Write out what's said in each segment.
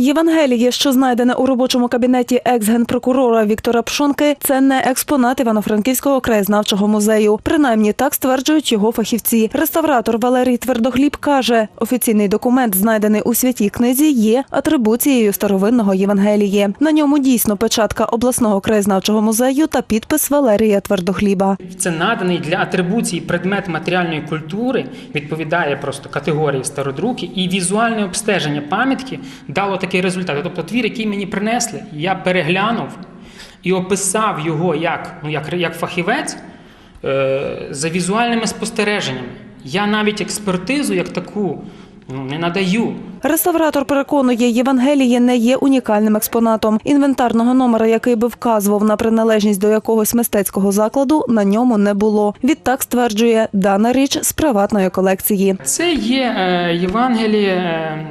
Євангеліє, що знайдене у робочому кабінеті екс-генпрокурора Віктора Пшонки, це не експонат Івано-Франківського краєзнавчого музею. Принаймні так стверджують його фахівці. Реставратор Валерій Твердогліб каже, офіційний документ, знайдений у святій книзі, є атрибуцією старовинного Євангеліє. На ньому дійсно печатка обласного краєзнавчого музею та підпис Валерія Твердохліба. Це наданий для атрибуції предмет матеріальної культури, відповідає просто категорії стародруки, і візуальне обстеження пам'ятки дало такий результат. Тобто твір, який мені принесли, я переглянув і описав його як, ну, як, як фахівець е, за візуальними спостереженнями. Я навіть експертизу як таку ну, не надаю. Реставратор переконує, Євангеліє не є унікальним експонатом. Інвентарного номера, який би вказував на приналежність до якогось мистецького закладу, на ньому не було. Відтак стверджує, дана річ з приватної колекції. Це є е, Євангеліє е,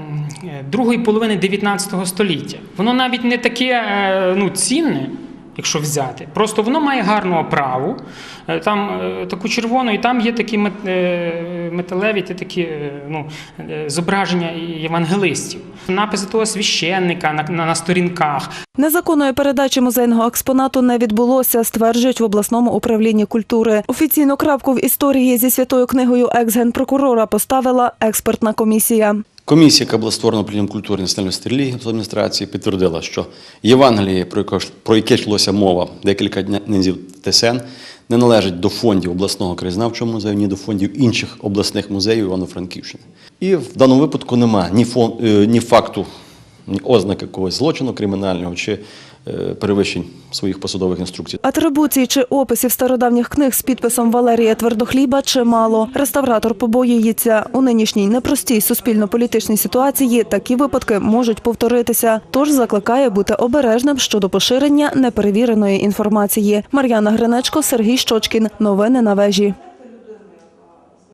другої половини 19 століття. Воно навіть не таке е, ну, цінне, якщо взяти. Просто воно має гарну оправу. Е, Там е, таку червону, і там є такі мет- е, металеві ті такі е, ну, е, зображення євангелистів. Написи того священника на, на, на сторінках. Незаконної передачі музейного експонату не відбулося, стверджують в обласному управлінні культури. Офіційну крапку в історії зі святою книгою екс-генпрокурора поставила експертна комісія. Комісія, яка була створена управлінням культури національної релігії адміністрації, підтвердила, що Євангеліє, про яке, йшлося мова декілька днів ТСН, не належить до фондів обласного краєзнавчого музею, ні до фондів інших обласних музеїв Івано-Франківщини. І в даному випадку немає е, ні факту, ознаки якогось злочину кримінального чи е, перевищень своїх посадових інструкцій. Атрибуцій чи описів стародавніх книг з підписом Валерія Твердохліба чимало. Реставратор побоюється у нинішній непростій суспільно-політичній ситуації. Такі випадки можуть повторитися. Тож закликає бути обережним щодо поширення неперевіреної інформації. Мар'яна Гринечко, Сергій Щочкін. Новини на вежі.